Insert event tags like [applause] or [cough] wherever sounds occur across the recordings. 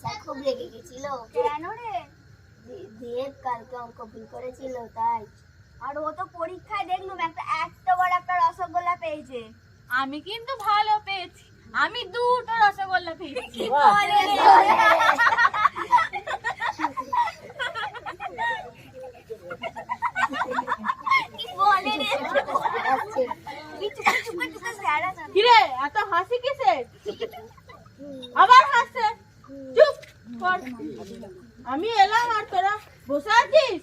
Sir খুব রেগে গেছিল কেন রে দে- দেব কালকে অঙ্ক ভুল করেছিল তাই আর ও তো পরীক্ষায় দেখলুম একটা এত বড় একটা রসগোল্লা পেয়েছে আমি কিন্তু ভালো পেয়েছি আমি দুটো রসগোল্লা পেয়েছি। কিরে এত হাসি কিসের আবার হাসছে চুপ কর আমি এলাম আর তোরা বসে আছিস.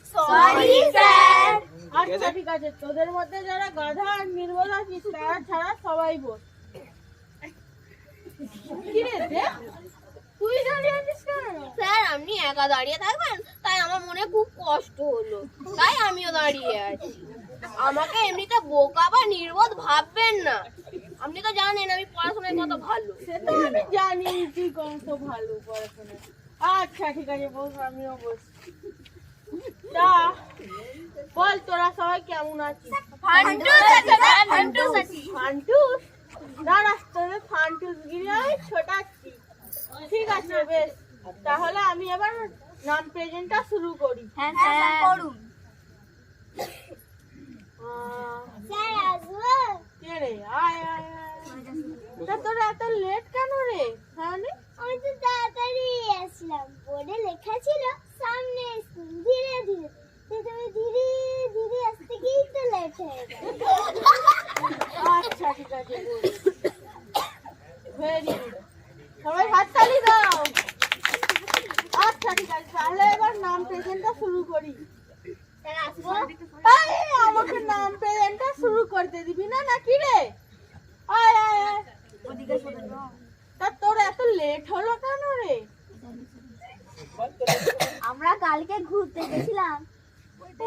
আচ্ছা ঠিক আছে। তোদের মধ্যে যারা গাধা আর নির্বল আছিস তারা ছাড়া সবাই বস। তুই দাঁড়িয়ে আছিস কেন? স্যার আপনি একা দাঁড়িয়ে থাকবেন? তাই আমার মনে খুব কষ্ট হলো। তাই আমিও দাঁড়িয়ে আছি। আমাকে এমনিতে বোকা বা নির্বোধ ভাববেন না। আপনি তো জানেন আমি পড়াশোনায় কত ভালো। সে তো আমি জানি তুই কত ভালো পড়াশোনা আচ্ছা ঠিক আছে বস আমিও বসছি তা বল তোরা সবাই কেমন আছিস? ফান্টুস আছে, স্যার, ফান্টুস দাঁড়া তোদের ফান্টুস গিরি আমি ছোটাচ্ছি। ঠিক আছে বেশ। তাহলে আমি এবার নাম প্রেজেন্টটা শুরু করি। হ্যাঁ স্যার করুন। স্যার আসব কে রে? আয় আয় আয়। তা তোরা এত লেট কেন রে? তাহলে আমি তো তাড়াতাড়ি আসলাম। বোর্ডে লেখা ছিল সামনে স্কুল ধীরে ধীরে। তো তুমি ধীরে ধীরে আসতে গিয়েই তো লেট হয়ে গেল। আচ্ছা ঠিক আছে ভেরি গুড সবাই হাত দাও। আচ্ছা ঠিক আছে তাহলে এবার নাম প্রেজেন্টটা শুরু করি। আরে আমাকে নাম প্রেজেন্টটা শুরু করতে দিবি না নাকি রে? আয় আয় আয়। ওদিকে সরে যাও। লেট হলো কেন রে? আমরা কালকে ঘুরতে গেছিলাম।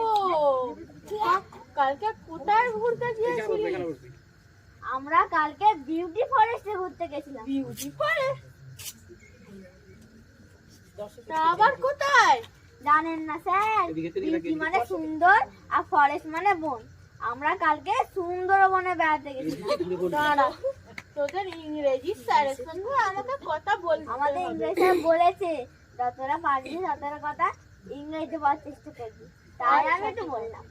ও কালকে কোথায় ঘুরতে গিয়েছিলি? আমরা কালকে বিউটি ফরেস্টে ঘুরতে গেছিলাম। Beauty forest? আবার কোথায়? জানেন না স্যার বিউটি মানে সুন্দর আর ফরেস্ট মানে বন। আমরা কালকে সুন্দরবনে বেড়াতে গেছিলাম। দাঁড়া। ইংরেজি স্যারের আমাকে কথা বলতে আমাদের হবে। স্যার বলেছে যতটা পারবি ততটা কথা ইংরেজিতে বলার চেষ্টা করবি। তাই আমি একটু বললাম।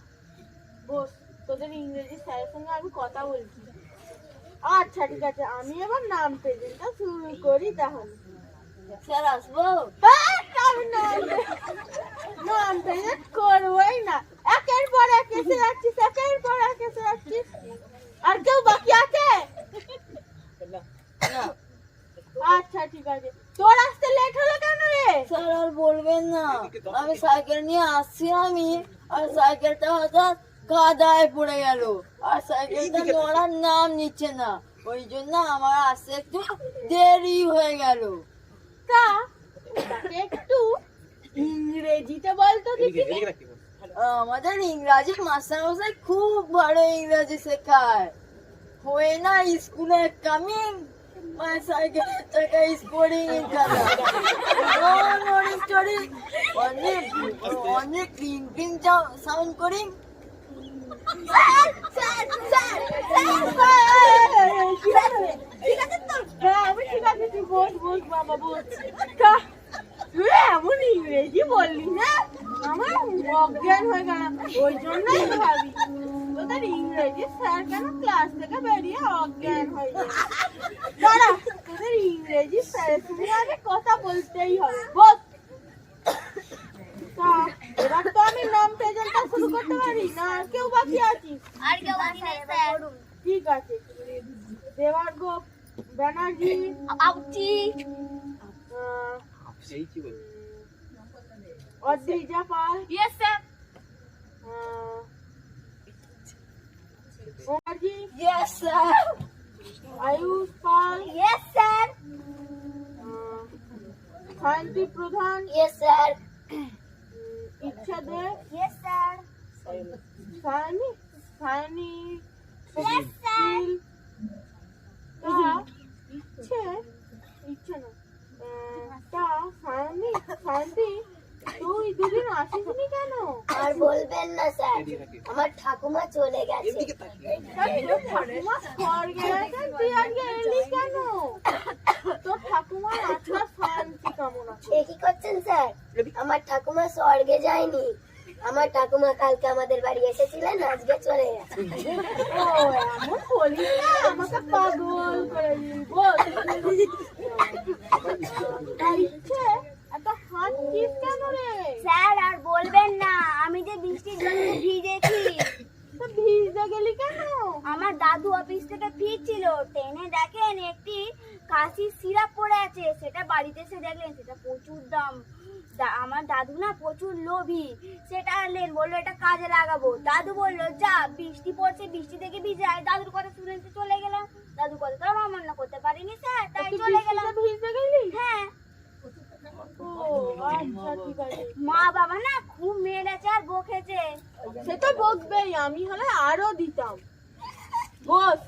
বস তোদের ইংরেজি স্যারের সঙ্গে আমি কথা বলছি। আচ্ছা ঠিক আছে আমি এবার নাম প্রেজেন্টটা শুরু করি তাহলে। স্যার আসব? আমি নাম? প্রেজেন্ট করবোই না। একের পর এক এসে যাচ্ছিস একের পর এক এসে যাচ্ছিস। আর কেউ বাকি আছে? আছে তোর আসতে লেট হলো কেন রে? স্যার আর বলবেন না। আমি সাইকেল নিয়ে আসছি আমি আর সাইকেলটা হঠাৎ কাদায় পড়ে গেল। আর সাইকেলটা নড়ার নাম নিচ্ছে না। ওই জন্য আমার আসতে একটু দেরি হয়ে গেল। তা একটু ইংরেজিতে বলতো দেখি আমাদের ইংরাজি মাস্টারমশাই খুব ভালো ইংরাজি শেখায়। হয়ে না স্কুলে কামিং। My cycle টাকা is pouring in color. অনেক অনেক ক্রিম ক্রিম সাউন্ড করি? এমন ইংরেজি বললি না? আমার অজ্ঞান হয়ে গেলাম। ওই জন্যই ভাবি। ইংরেজি স্যার কেন ক্লাস থেকে বেরিয়ে অজ্ঞান হয়ে দাঁড়া তোদের ইংরেজি স্যারের সঙ্গে আগে কথা বলতেই হবে তা, এবার তো আমি নাম প্রেজেন্টটা শুরু করতে পারি না আর কেউ বাকি আর কেউ বাকি নেই স্যার। ঠিক আছে। দেবার্ঘ ব্যানার্জি। আউচি আহ, Adrija Pal. Yes sir Omaji? Yes, sir. Ayush Pal? Yes, sir. Uh, Pradhan? Yes, sir. Iksha Dev? Yes, sir. Sani? Sani? Yes, sir. Ta? Mm-hmm. Iksha? Iksha na. Uh, Ta? Sani? Sani? তুই দুদিন আসিসনি কেন? আর বলবেন না sir. আমার ঠাকুমা চলে গেছে। ঠাকুমা স্বর্গে আছে, তুই আজকে এলি কেন? তোর ঠাকুমার আত্মার শান্তি কামনা এ কি করছেন স্যার? আমার ঠাকুমা স্বর্গে যায়নি। আমার ঠাকুমা কালকে আমাদের বাড়ি এসেছিলেন আজকে চলে গেছে। ও এমন বলিস না আমাকে পাগল করে দিবি বল আর ইচ্ছে এত হাত কিস কেন রে স্যার আর বলবেন না আমি যে বৃষ্টির জন্য ভিজেছি তো ভিজতে গেলি কেন আমার অফিস ফিরছিল। ট্রেনে দেখেন একটি কাশির সিরাপ পড়ে আছে। সেটা বাড়িতে এসে দেখলেন সেটা প্রচুর দাম। আমার দাদু না প্রচুর লোভী। সেটা আনলেন বলল এটা কাজে লাগাবো। দাদু বলল যা বৃষ্টি পড়ছে বৃষ্টি থেকে ভিজাই দাদুর কথা শুনে তো চলে গেলাম দাদু কথা তো আমার অমান্য করতে পারিনি স্যার তাই চলে গেলাম। ভিজতে গেলি? হ্যাঁ। ও আচ্ছা মা বাবা না খুব মেরেছে আর বকেছে। সে তো বকবেই আমি হলে আরও দিতাম। বস।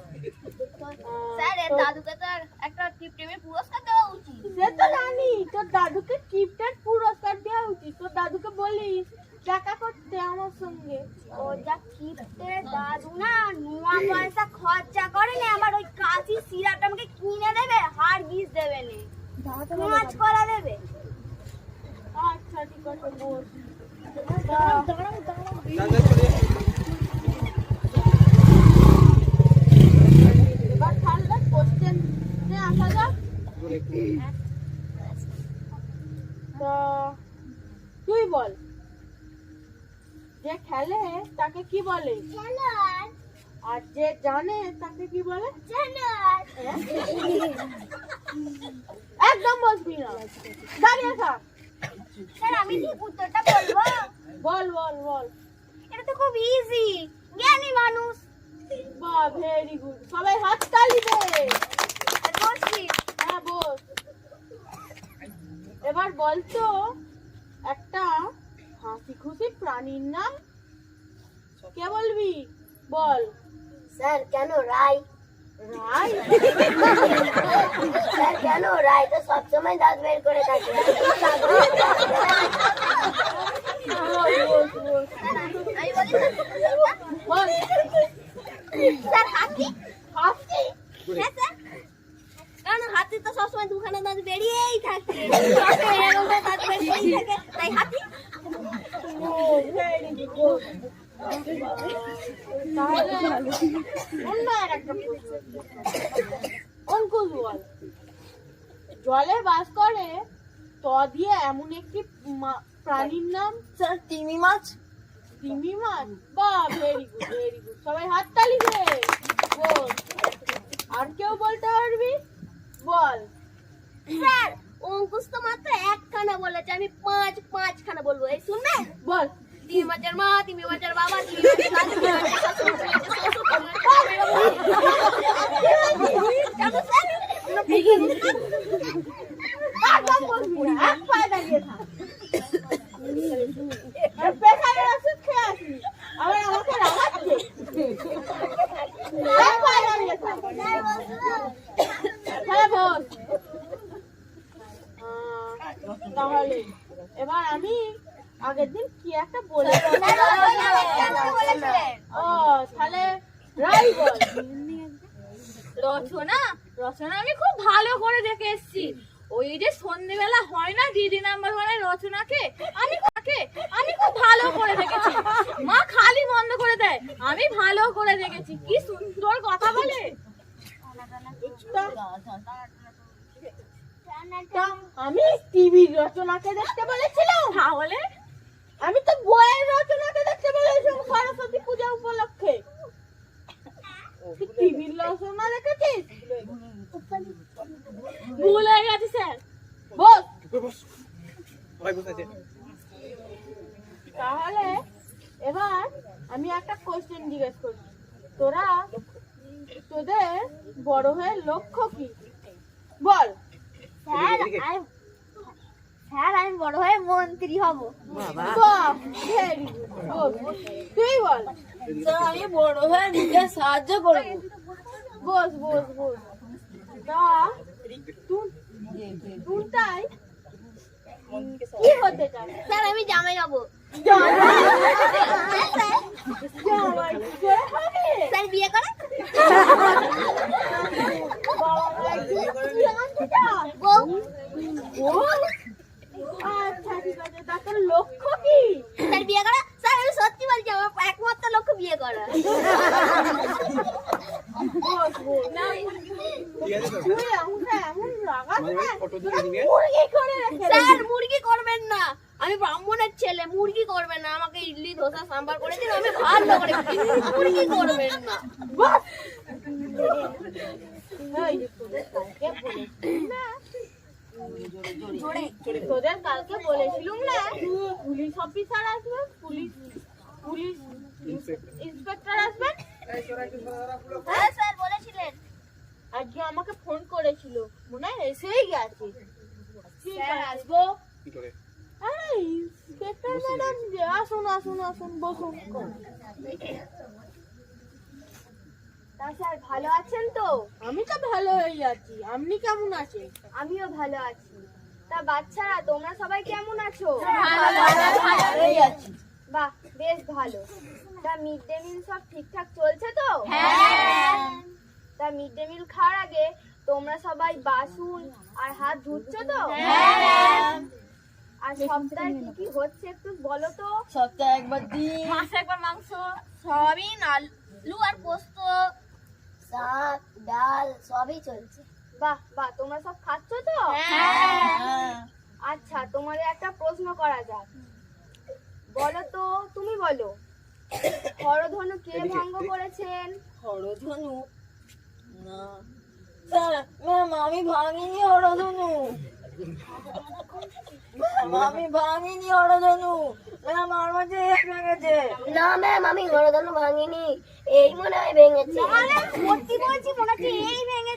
স্যার এর দাদুকে তো আর একটা টিপটিমের পুরস্কার দেওয়া উচিত। সে তো জানি তোর দাদুকে কিপটার পুরস্কার দেওয়া উচিত। তোর দাদুকে বলিস দেখা করতে আমার সঙ্গে। ও যা কিপটে দাদু না নোয়া পয়সা খরচা করে না আমার ওই কাশি সিরাপটা আমাকে কিনে দেবে হার গিস দেবে নে। কাজ করা দেবে। আচ্ছা ঠিক আছে বস। এবার তাহলে কোশ্চেন আসা যাক তুই বল। যে খেলে তাকে কি বলে আর যে জানে তাকে কি বলে একদম বসবি না বলব বল বল বল এটা তো খুব ইজি জ্ঞানী মানুষ বাহ ভেরি গুড সবাই হাত তালি দে আর বলছি হ্যাঁ বস এবার বলতো একটা হাসি খুশি প্রাণীর নাম কে বলবি? বল। স্যার কেন রাই রাই স্যার কেন রাই তো সবসময় দাঁত বের করে থাকে। স্যার হাসি? হ্যাঁ কারণ হাতি তো সবসময় দুখানা দাঁত বেরিয়েই থাকে। সবসময় এরকম করে দাঁত বেরিয়েই থাকে তাই হাতি। জলে বাস করে ত দিয়ে এমন একটি প্রাণীর নাম? স্যার তিমি মাছ। তিমি মাছ? বা ভেরি গুড ভেরি গুড সবাই হাত তালি দে আর কেউ বলতে পারবি? বল। স্যার অঙ্কুশ তো মাত্র একখানা বলেছে আমি পাঁচ পাঁচখানা বলব। এই শুনবে বল। মাছের মা তিমি মাছের বাবা তিমি মাছের দাদু তিমি মাছের শ্বশুর তিমি মাছের শ্বশুর, তিমি মাছের জানো স্যার একদম বলবি না এক পায়ে দাঁড়িয়ে থাক আর পেছনের ওষুধ খেয়ে আসবি আবার আমাকে রাগাচ্ছে এক পায়ে দাঁড়িয়ে থাক হ্যাঁ বল আহ, তাহলে এবার আমি আগের দিন কি একটা বলে রচনা রচনা আমি খুব ভালো করে দেখে এসেছি। ওই যে সন্ধেবেলা হয় না, দিদি নাম্বার ওয়ানের রচনাকে, আমি খুব ভালো করে দেখেছি। মা খালি বন্ধ করে দেয়। আমি ভালো করে দেখেছি। কি সুন্দর কথা বলে। আমি টিভির রচনাকে দেখতে বলেছিলাম। তাহলে আমি তো বইয়ের রচনাকে দেখতে বলেছিলাম সরস্বতী পূজা উপলক্ষে। টিভির রচনা দেখেছিস? ভুল হয়ে গেছে, স্যার। বস। তাহলে এবার আমি একটা কোশ্চেন জিজ্ঞেস করি। তোরা তোদের বড় হয়ে লক্ষ্য কি? বল। স্যার স্যার আমি বড় হয়ে মন্ত্রী হব। তুই বল। স্যার আমি বড় হয়ে নিজের সাহায্য করব। বস বস বস। তা তুই তুই কি হতে চাস? স্যার আমি জামাই যাব জামাই স্যার বিয়ে করে [laughs] বাবা, একদিন তুই আনতে চাস? বউ ও, মুরগি করে রেখে স্যার মুরগি করবেন না। আমি ব্রাহ্মণের ছেলে মুরগি করবেন না। আমাকে ইডলি ধোসা সাম্বার করে দিন আমি ভালো করে মুরগি করবেন না। তোদের কালকে বলেছিলুম। না? তোদের কালকে বলেছিলুম না পুলিশ অফিসার আসবে পুলিশ পুলিশ ইন্সপেক্টর আসবেন হ্যাঁ স্যার বলেছিলেন আজকে আমাকে ফোন করেছিল মনে হয় এসেই গেছে। ঠিক স্যার আছে। আসব? আরে ইন্সপেক্টর ম্যাডাম যে আসুন আসুন আসুন বসুন তা স্যার ভালো আছেন তো? আমি তো ভালো হয়ে আছি। আপনি কেমন আছেন? আমিও ভালো আছি। তা বাচ্চারা তোমরা সবাই কেমন আছো? ভালোই আছি। বাহ বেশ ভালো। তা মিড ডে মিল সব ঠিকঠাক চলছে তো? তা মিড ডে মিল খাওয়ার আগে তোমরা সবাই বাসন আর হাত ধুচ্ছ তো? আর সপ্তাহে কি কি হচ্ছে একটু বলো তো? সপ্তাহে একবার দিন মাসে একবার মাংস সয়াবিন আলু আর পোস্ত। শাক ডাল সবই চলছে। বাহ বাহ তোমরা সব খাচ্ছ তো? হ্যাঁ। আচ্ছা তোমাদের একটা প্রশ্ন করা যাক। বলো তো তুমি বলো। হরধনু কে ভঙ্গ করেছেন? হরধনু? না। স্যার ম্যাম আমি ভাঙিনি হরধনু ম্যাম, আমি ভাঙিনি হরধনু ম্যাম আমার মাঝে এক ভেঙেছে। না ম্যাম আমি হরদনু ভাঙিনি। এই মনে হয় ভেঙেছে। সত্যি বলছি মনে হচ্ছে এই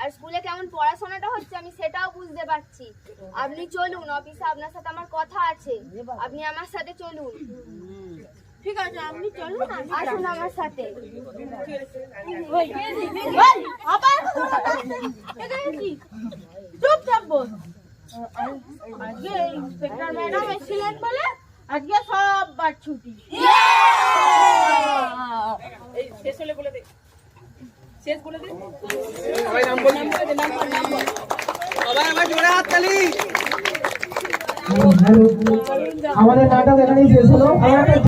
আর স্কুলে কেমন পড়াশোনাটা হচ্ছে আমি সেটাও বুঝতে পারছি। আপনি চলুন অফিসে আপনার সাথে আমার কথা আছে। আপনি আমার সাথে চলুন। ঠিক আছে আপনি চলুন আসুন আমার সাথে। বল আজকে ইন্সপেক্টর ম্যাডাম এসেছিলেন বলে আজকে সব বার ছুটি।